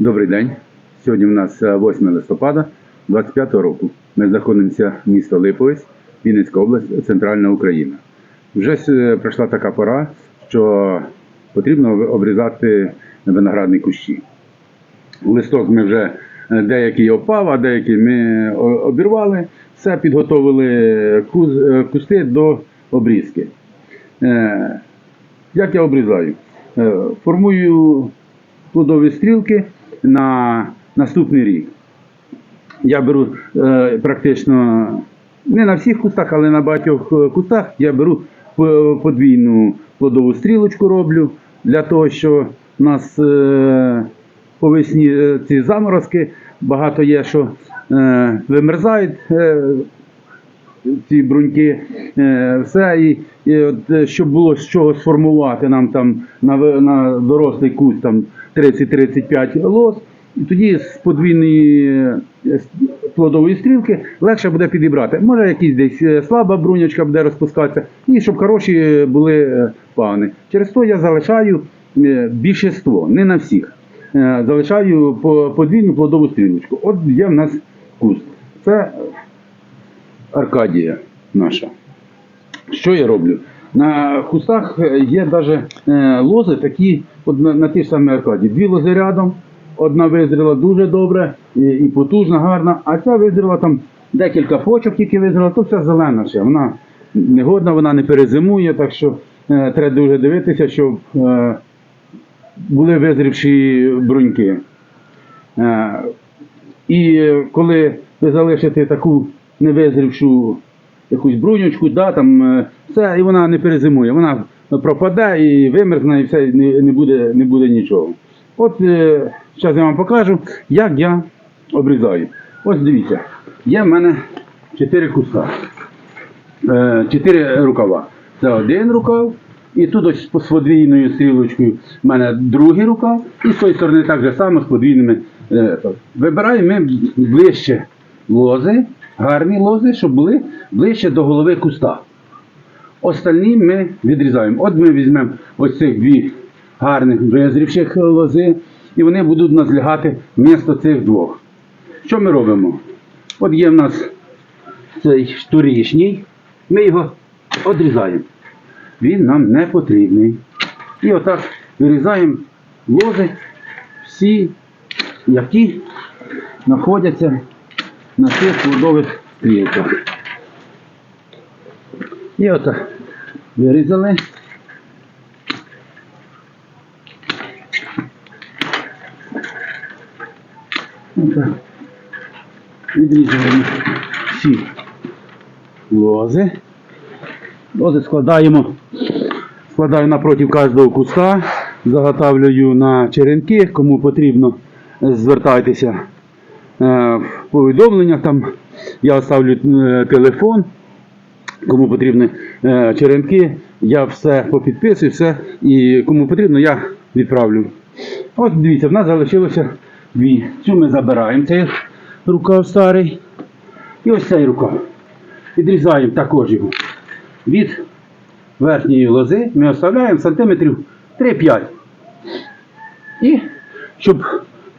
Добрий день. Сьогодні у нас е, 8 листопада 25 року. Ми знаходимося в місто Липовець, Вінницька область, Центральна Україна. Вже е, прийшла така пора, що потрібно обрізати виноградні кущі. Листок ми вже е, деякий опав, а деякий ми обірвали. Все підготовили е, кусти до обрізки. Е, Як я обрізаю? Е, Формую плодові стрілки на наступний рік. Я беру е, практично не на всіх кустах, але на багатьох е, кустах я беру подвійну плодову стрілочку роблю для того, що у нас е, по весні е, ці заморозки багато є, що е, вимерзають. Е, ці бруньки, е, все, і, і от, е, щоб було з чого сформувати нам там на, на дорослий куст там 30-35 лоз, і тоді з подвійної е, плодової стрілки легше буде підібрати. Може якісь десь слаба брунячка буде розпускатися, і щоб хороші були пагони. Через то я залишаю більшинство, не на всіх. Залишаю по- подвійну плодову стрілочку. От є в нас куст. Це Аркадія наша. Що я роблю? На кустах е, є навіть лози такі, от на, на ті ж Аркадії. Дві лози рядом, одна визріла дуже добре і, і потужна, гарна, а ця визріла там декілька почок тільки визріла, то вся зелена ще. Вона негодна, вона не перезимує, так що е, треба дуже дивитися, щоб е, були визрівші бруньки. Е, і е, коли ви залишите таку невизрівшу якусь брунючку, да, там, е, все, і вона не перезимує, вона пропаде і вимерзне, і все, не, не, буде, не буде нічого. От е, зараз я вам покажу, як я обрізаю. Ось дивіться, є в мене 4 куста, е, 4 рукава. Це один рукав, і тут ось з подвійною стрілочкою в мене другий рукав, і з тої сторони так же само з подвійними. е. Вибираємо ми ближче лози, гарні лози, щоб були ближче до голови куста. Остальні ми відрізаємо. От ми візьмемо ось цих дві гарних визрівших лози, і вони будуть у нас лягати вмісто цих двох. Що ми робимо? От є в нас цей торішній, ми його відрізаємо. Він нам не потрібний. І отак вирізаємо лози всі, які знаходяться на цих плодових стрілках. І отак вирізали. Отак. Відрізали всі лози. Лози складаємо, складаю напроти кожного куста, заготавлюю на черенки, кому потрібно, звертайтеся е, в повідомленнях. Там я оставлю е, телефон, кому потрібні е, черенки, я все попідписую, все, і кому потрібно, я відправлю. От дивіться, в нас залишилося дві. Цю ми забираємо, цей рукав старий. І ось цей рукав. Відрізаємо також його. Від верхньої лози ми оставляємо сантиметрів 3-5. І щоб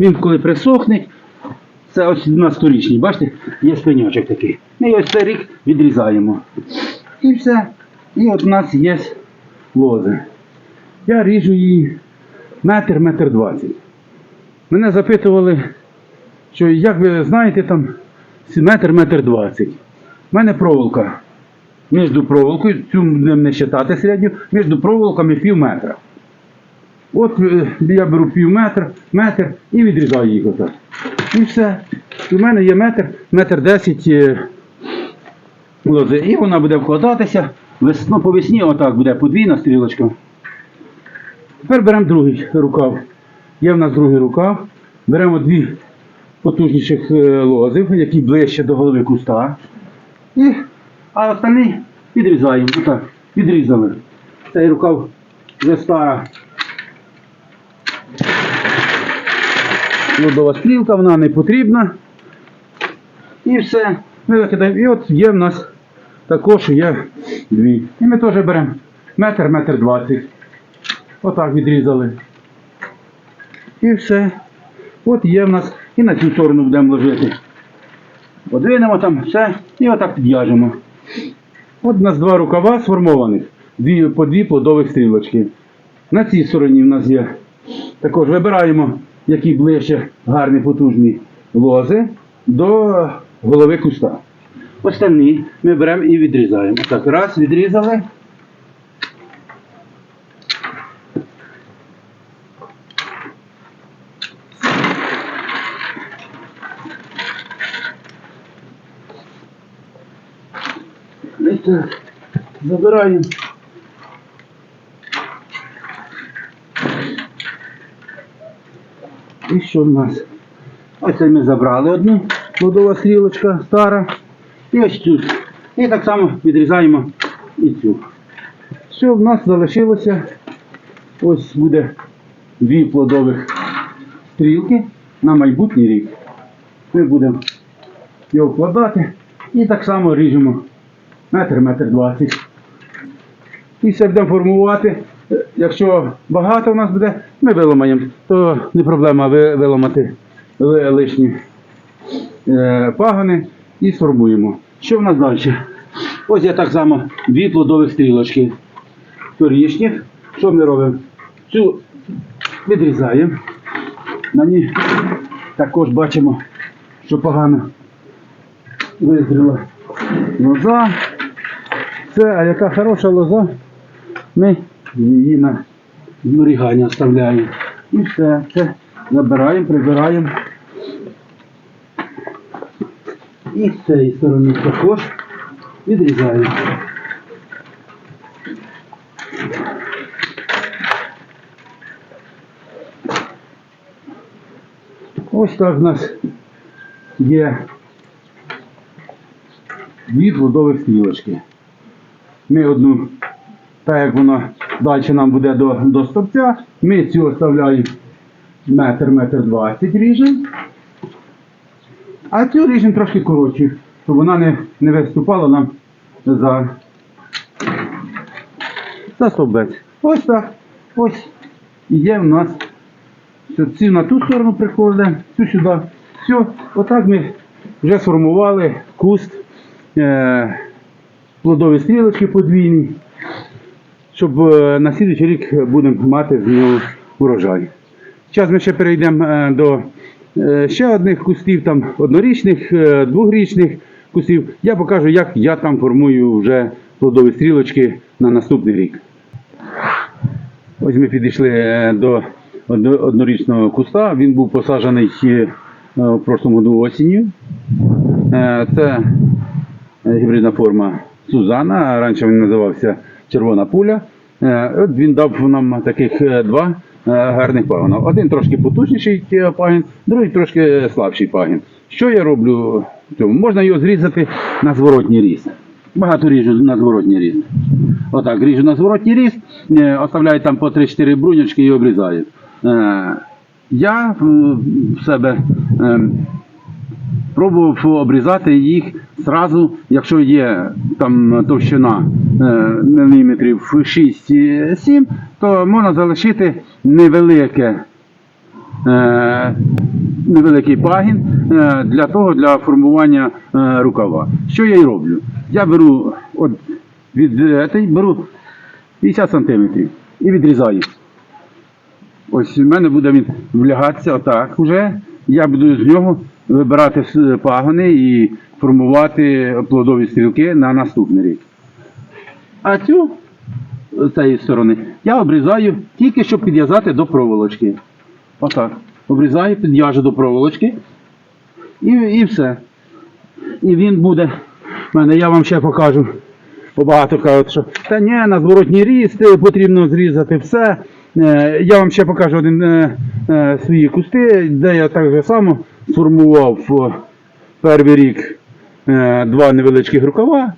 він коли присохне, це ось на сторічній, бачите, є спинячок такий. Ми ось цей рік відрізаємо. І все. І от у нас є лози. Я ріжу її метр, метр двадцять. Мене запитували, що як ви знаєте, там метр, метр двадцять. У мене проволока. Між проволокою, цю не вважати середню, між проволоками пів метра. От е, я беру пів метр, метр і відрізаю їх отак. І все. В мене є метр, метр десять е, лози. І вона буде вкладатися. Весно по весні отак буде подвійна стрілочка. Тепер беремо другий рукав. Є в нас другий рукав. Беремо дві потужніших е, лозів, які ближче до голови куста. І, а остальні відрізаємо. Отак, відрізали. Цей рукав вже стара. Лодова стрілка, вона не потрібна. І все. Ми викидаємо. І от є в нас також є дві. І ми теж беремо метр, метр двадцять. Отак відрізали. І все. От є в нас і на цю сторону будемо ложити. Подвинемо там все і отак підв'яжемо. От у нас два рукава сформованих, дві, по дві плодових стрілочки. На цій стороні в нас є. Також вибираємо, які ближче гарні потужні лози до голови куста. Остальні ми беремо і відрізаємо. Так, раз, відрізали. Так, забираємо. І що в нас? Ось це ми забрали одну плодова стрілочка стара. І ось цю. І так само відрізаємо і цю. Все, в нас залишилося. Ось буде дві плодових стрілки на майбутній рік. Ми будемо його вкладати і так само ріжемо метр, метр двадцять. І все будемо формувати. Якщо багато в нас буде, ми виламаємо, то не проблема ви- виламати лишні е, пагони і сформуємо. Що в нас далі? Ось я так само дві плодових стрілочки торішніх. Що ми робимо? Цю відрізаємо. На ній також бачимо, що погано визріла лоза. Це, а яка хороша лоза, ми її на зберігання вставляємо. І все, це забираємо, прибираємо. І з цієї сторони також відрізаємо. Ось так в нас є дві плодових стрілочки. Ми одну, так як воно далі нам буде до, до стовпця, ми цю оставляємо метр, метр двадцять ріжемо. А цю ріжемо трошки коротше, щоб вона не, не виступала нам за, за стовбець. Ось так. Ось є в нас цю на ту сторону прикладемо, цю сюди. Все, отак ми вже сформували куст е, плодові стрілочки подвійні, щоб е, на слідуючий рік будемо мати з нього урожай. Зараз ми ще перейдемо е, до е, ще одних кустів, там однорічних, двохрічних кустів. Я покажу, як я там формую вже плодові стрілочки на наступний рік. Ось ми підійшли до однорічного куста. Він був посаджений в прошлому году осінню. Це гібридна форма Сузана, раніше він називався Червона пуля. Е, От він дав нам таких е, два е, гарних пагона. Один трошки потужніший пагін, другий трошки слабший пагін. Що я роблю? Можна його зрізати на зворотній ріст. Багато ріжу на зворотній ріст. Отак, ріжу на зворотній е, оставляю там по 3-4 бруньочки і обрізаю. Я в себе пробував обрізати їх зразу, якщо є там товщина е, міліметрів 6-7, то можна залишити невелике, е, невеликий пагін е, для того, для формування е, рукава. Що я й роблю? Я беру от від беру 50 см і відрізаю. Ось в мене буде він влягатися отак вже. Я буду з нього вибирати пагони і формувати плодові стрілки на наступний рік. А цю з цієї сторони я обрізаю тільки щоб підв'язати до проволочки. Отак. Обрізаю, підв'яжу до проволочки. І, і все. І він буде. в мене я вам ще покажу. Бо багато кажуть, що та ні, на зворотній ріст потрібно зрізати все. Е, Я вам ще покажу один е, е, свої кусти, де я так же само сформував перший рік е, два невеличких рукава,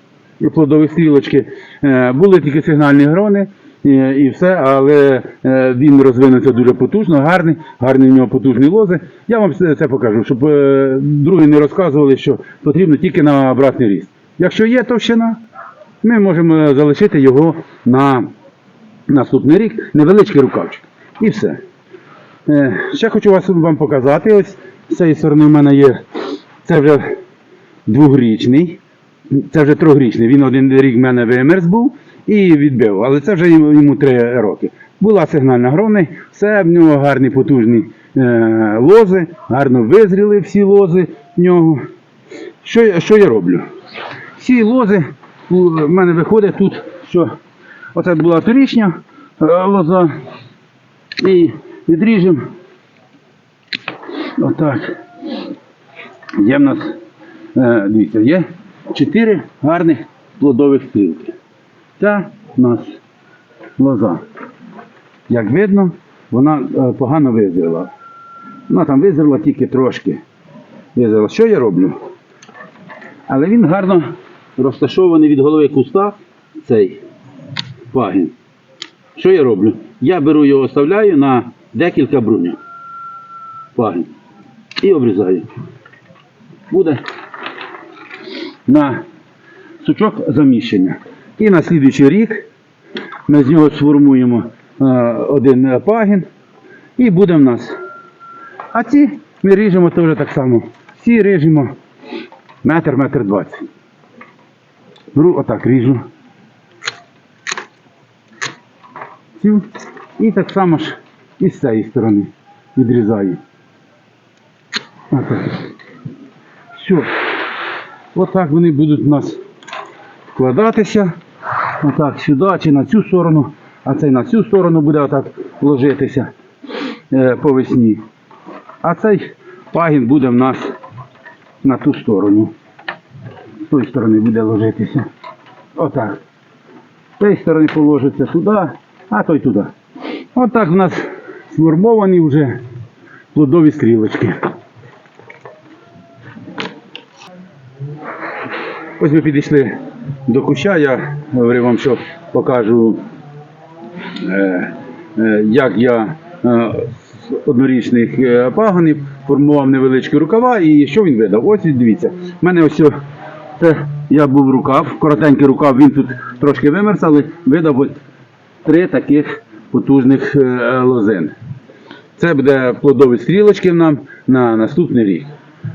плодові стрілочки. Е, Були тільки сигнальні грони е, і все, але е, він розвинувся дуже потужно, гарний, гарні в нього потужні лози. Я вам це покажу, щоб е, другі не розказували, що потрібно тільки на обратний ріст. Якщо є товщина, ми можемо залишити його на наступний рік, невеличкий рукавчик. І все. Е, Ще хочу вас вам показати. Ось з цієї сторони в мене є. Це вже двохрічний. Це вже трьохрічний. Він один рік в мене вимерз був і відбив. Але це вже йому три роки. Була сигнальна грони, все в нього гарні потужні е, лози, гарно визріли всі лози в нього. Що, що я роблю? Всі лози в мене виходить тут, що оце була торічня е, лоза. І відріжемо. Отак. Є в нас, е, дивіться, є чотири гарних плодових стрілки. Ця у нас лоза. Як видно, вона е, погано визріла. Вона там визріла тільки трошки. Визріла. Що я роблю? Але він гарно розташований від голови куста, цей пагін. Що я роблю? Я беру його, оставляю на декілька бруньок. Пагін. І обрізаю. Буде на сучок заміщення. І на слідуючий рік ми з нього сформуємо е, один пагін і буде в нас. А ці ми ріжемо теж так само. Всі ріжемо метр, метр двадцять. Беру отак ріжу. І так само ж і з цієї сторони відрізаю. Все. Отак вони будуть у нас вкладатися. Отак сюди чи на цю сторону, а цей на цю сторону буде отак ложитися е, по весні. А цей пагін буде в нас на ту сторону. З тої сторони буде ложитися. Отак. З цієї сторони положиться туди, а той туди. Отак в нас сформовані вже плодові стрілочки. Ось ми підійшли до куща, я говорив вам, що покажу, е, е, як я з однорічних е, пагонів формував невеличкі рукава і що він видав. Ось дивіться. У мене ось це я був рукав, коротенький рукав, він тут трошки вимерз, але видав ось три таких потужних лозин. Це буде плодові стрілочки нам на наступний рік.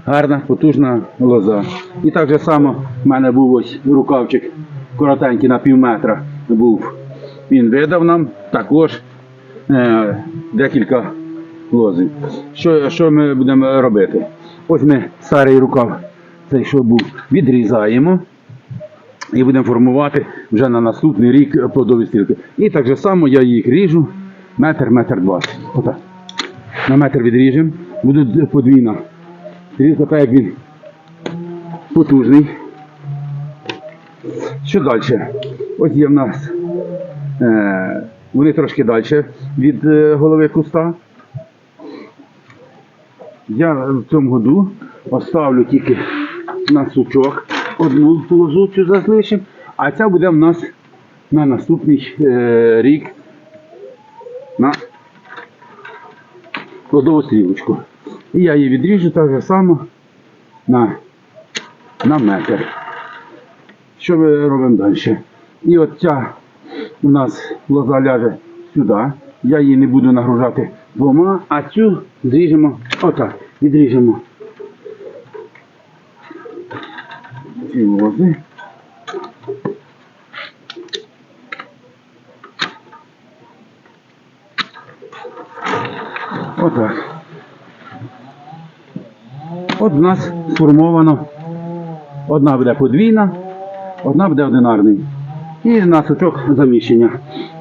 Гарна, потужна лоза. І так же само в мене був ось рукавчик коротенький на пів метра був. Він видав нам також е, декілька лозів. Що, що ми будемо робити? Ось ми старий рукав, цей що був, відрізаємо і будемо формувати вже на наступний рік плодові стрілки. І так же само я їх ріжу метр, метр двадцять. На метр відріжемо, буде подвійна. Так як він потужний. Що далі? Ось є в нас. Е, вони трошки далі від е, голови куста. Я в цьому году оставлю тільки на сучок одну лозу цю залишимо, а ця буде в нас на наступний е, рік на плодову стрілочку. І я її відріжу так же само на, на метр. Що ми робимо далі? І от ця у нас лоза ляже сюди. Я її не буду нагружати двома, а цю зріжемо отак. Відріжемо ці лози. Отак. От у нас сформовано. Одна буде подвійна, одна буде одинарний. І на сучок заміщення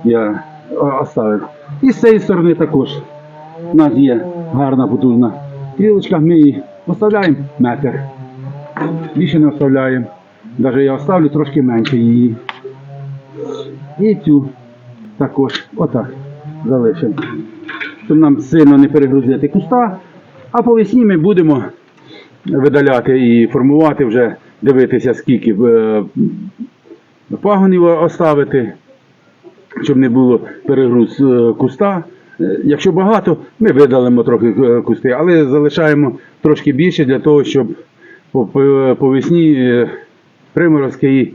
я оставив. І з цієї сторони також. У нас є гарна потужна стрілочка, ми її оставляємо метр. Більше не оставляємо. Навіть я оставлю трошки менше її. І цю також отак залишимо. Щоб нам сильно не перегрузити куста. А по весні ми будемо видаляти і формувати вже, дивитися, скільки е, пагонів оставити, щоб не було перегруз е, куста. Е, Якщо багато, ми видалимо трохи кусти, але залишаємо трошки більше для того, щоб по, весні приморозки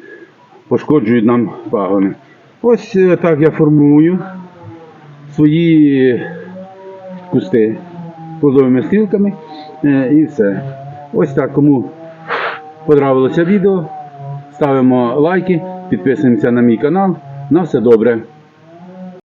пошкоджують нам пагони. Ось так я формую свої кусти плодовими стрілками і все. Ось так, кому подобалося відео, ставимо лайки, підписуємося на мій канал. На все добре.